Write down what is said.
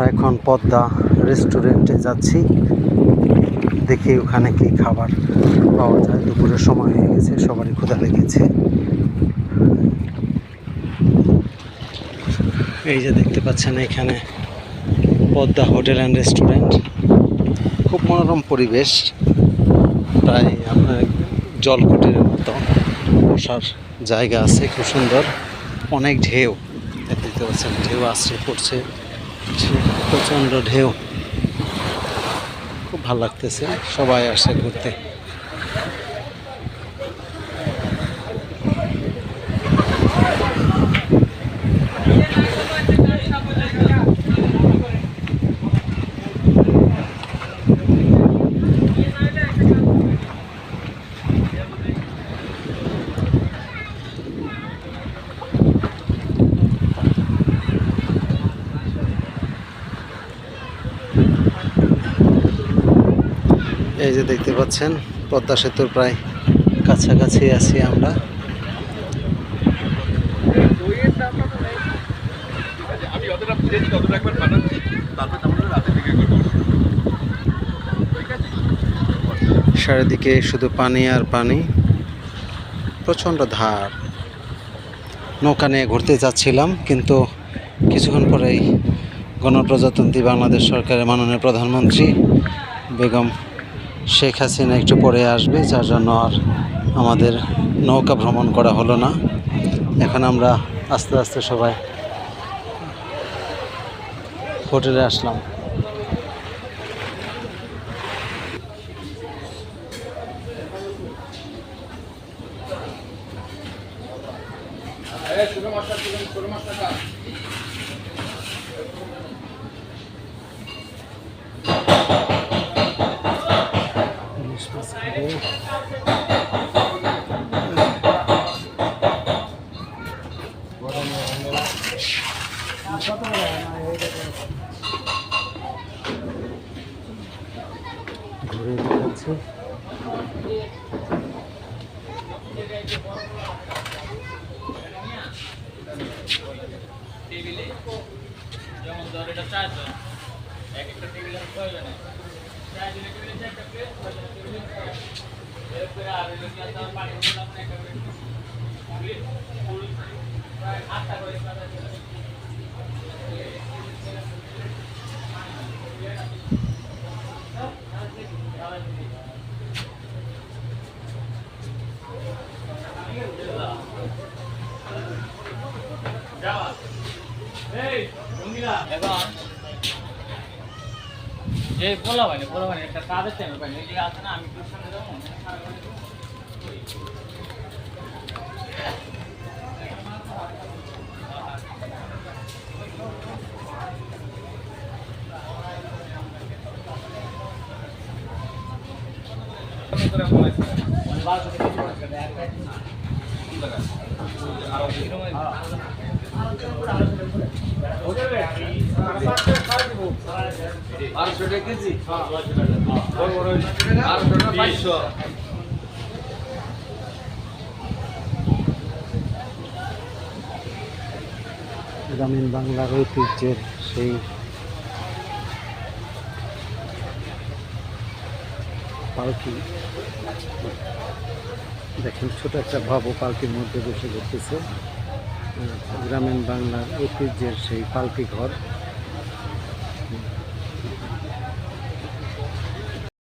আমরা এখন পদ্মা রেস্টুরেন্টে যাচ্ছি। দেখি ওখানে কি খাবার পাওয়া যায়। দুপুরের সময় হয়ে গেছে, সবারই ক্ষুধা লেগেছে। এই যে দেখতে পাচ্ছেন এখানে পদ্মা হোটেল অ্যান্ড রেস্টুরেন্ট। খুব মনোরম পরিবেশ। প্রায় আপনার জলকুটির মতো বসার জায়গা আছে, খুব সুন্দর। অনেক ঢেউ, দেখতে পাচ্ছেন, ঢেউ আসছে পড়ছে। প্রচণ্ড ঢেউ। খুব ভালো লাগতেছে সবাই আসে ঘুরতে। এই যে দেখতে পাচ্ছেন, পদ্মা সেতুর প্রায় কাছাকাছি আছি আমরা। চারিদিকে শুধু পানি আর পানি, প্রচণ্ড ধার। নৌকা নিয়ে ঘুরতে যাচ্ছিলাম, কিন্তু কিছুক্ষণ পরেই গণপ্রজাতন্ত্রী বাংলাদেশ সরকারের মাননীয় প্রধানমন্ত্রী বেগম শেখ হাসিনা একটু পরে আসবে, যার জন্য আর আমাদের নৌকা ভ্রমণ করা হলো না। এখন আমরা আস্তে আস্তে সবাই হোটেলে আসলাম। ঘুরে দেখাচ্ছি। যেমন ধর এটা চারজন এক একটা টেবিলের প্রয়োজন চারজনের টেবিলে চারটা প্লেট ছয়জনের টেবিলে এরপরে আর হইল কি বোতল একটা করে আটটা করে এখন যে পোলা মানে পোলা মানে একটা কাজের টাইমে পাইনি এই যে আছে না আমি তোর সামনে যাব বারোশো টাকা গ্রামীণ বাংলার ঐতিহ্যের সেই পালকি। দেখেন ছোট একটা ভাবো পালকির মধ্যে বসে ঘুরতেছে। গ্রামীণ বাংলার ঐতিহ্যের সেই পালকি ঘর।